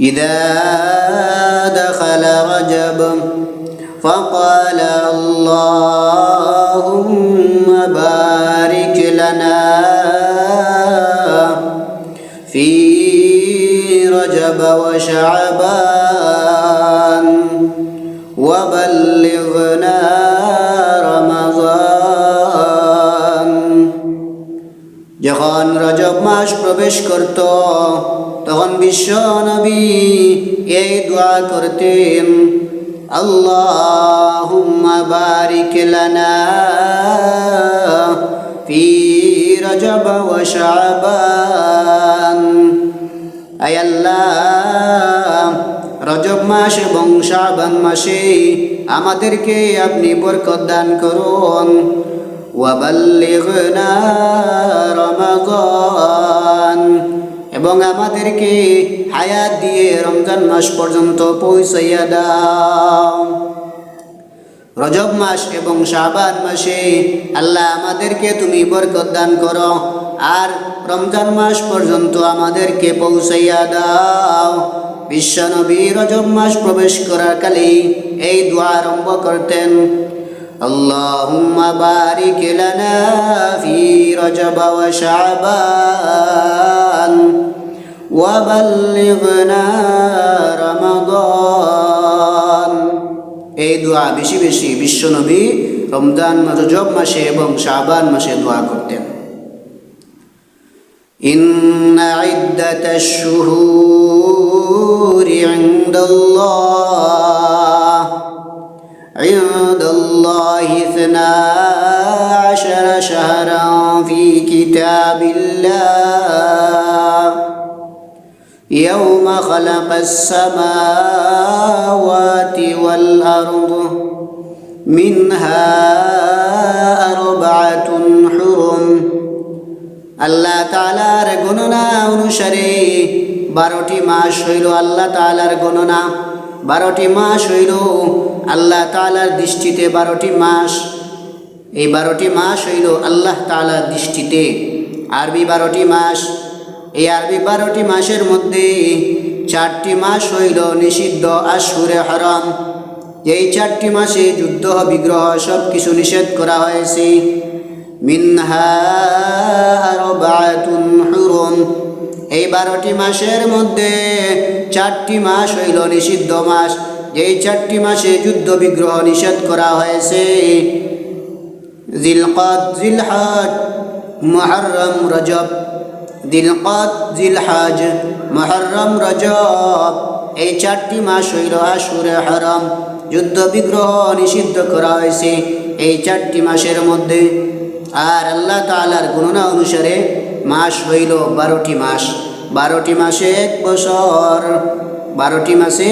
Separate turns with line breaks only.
إذا دخل رجب فقال اللهم بارك لنا في رجب وشعبان وبلغنا رمضان যখন রজব মাস প্রবেশ করত তখন বিশ্ব নবী এই দোয়া করতেন ফি রজব ওয়া আল্লাহ, রজব মাস এবং শাবান মাসে আমাদেরকে আপনি বরকত দান করুন। ওয়াবাল্লিগনা রমাদান। এবং আমাদেরকে হায়াত দিয়ে রমজান মাস পর্যন্ত পৌঁছাইয়া দাও রজব মাস এবং শাবান মাসে আল্লাহ আমাদেরকে তুমি বরকত দান করো আর রমজান মাস পর্যন্ত আমাদেরকে পৌঁছাইয়া দাও বিশ্বনবী রজব মাস প্রবেশ করার কালে এই দোয়া আরম্ভ করতেন اللهم بارك لنا في رجب وشعبان وبلغنا رمضان এই দোয়া বেশি বেশি বিশ্বনবী রমজান রজব মাসে এবং শাবান মাসে দোয়া করতেন إن عدة الشهور عند الله عند الله اثنا عشر شهرا في كتاب الله يوم خلق السماوات والأرض منها أربعة حرم আল্লাহ তালার গণনা অনুসারে বারোটি মাস হইল আল্লাহ তালার গণনা বারোটি মাস হইল আল্লাহ তালার দৃষ্টিতে বারোটি মাস এই বারোটি মাস হইল আল্লাহ তালার দৃষ্টিতে আরবি বারোটি মাস এই আরবি বারোটি মাসের মধ্যে চারটি মাস হইল নিষিদ্ধ আশুরে হরম। এই চারটি মাসে যুদ্ধ, বিগ্রহ সব কিছু নিষেধ করা হয়েছে। এই বারোটি মাসের মধ্যে চারটি মাস হইল নিষিদ্ধ মাস। এই চারটি মাসে যুদ্ধ, বিগ্রহ নিষেধ করা হয়েছে। জিলকত জিলহাজ মহরম রজব। দিলকত জিলহাজ মহরম, রজব, এই চারটি মাস হইল আশুরে হরম। যুদ্ধ, বিগ্রহ নিষিদ্ধ করা হয়েছে এই চারটি মাসের মধ্যে। আর আল্লাহ তালার গণনা অনুসারে মাস হইল বারোটি মাস। বারোটি মাসে এক বছর, বারোটি মাসে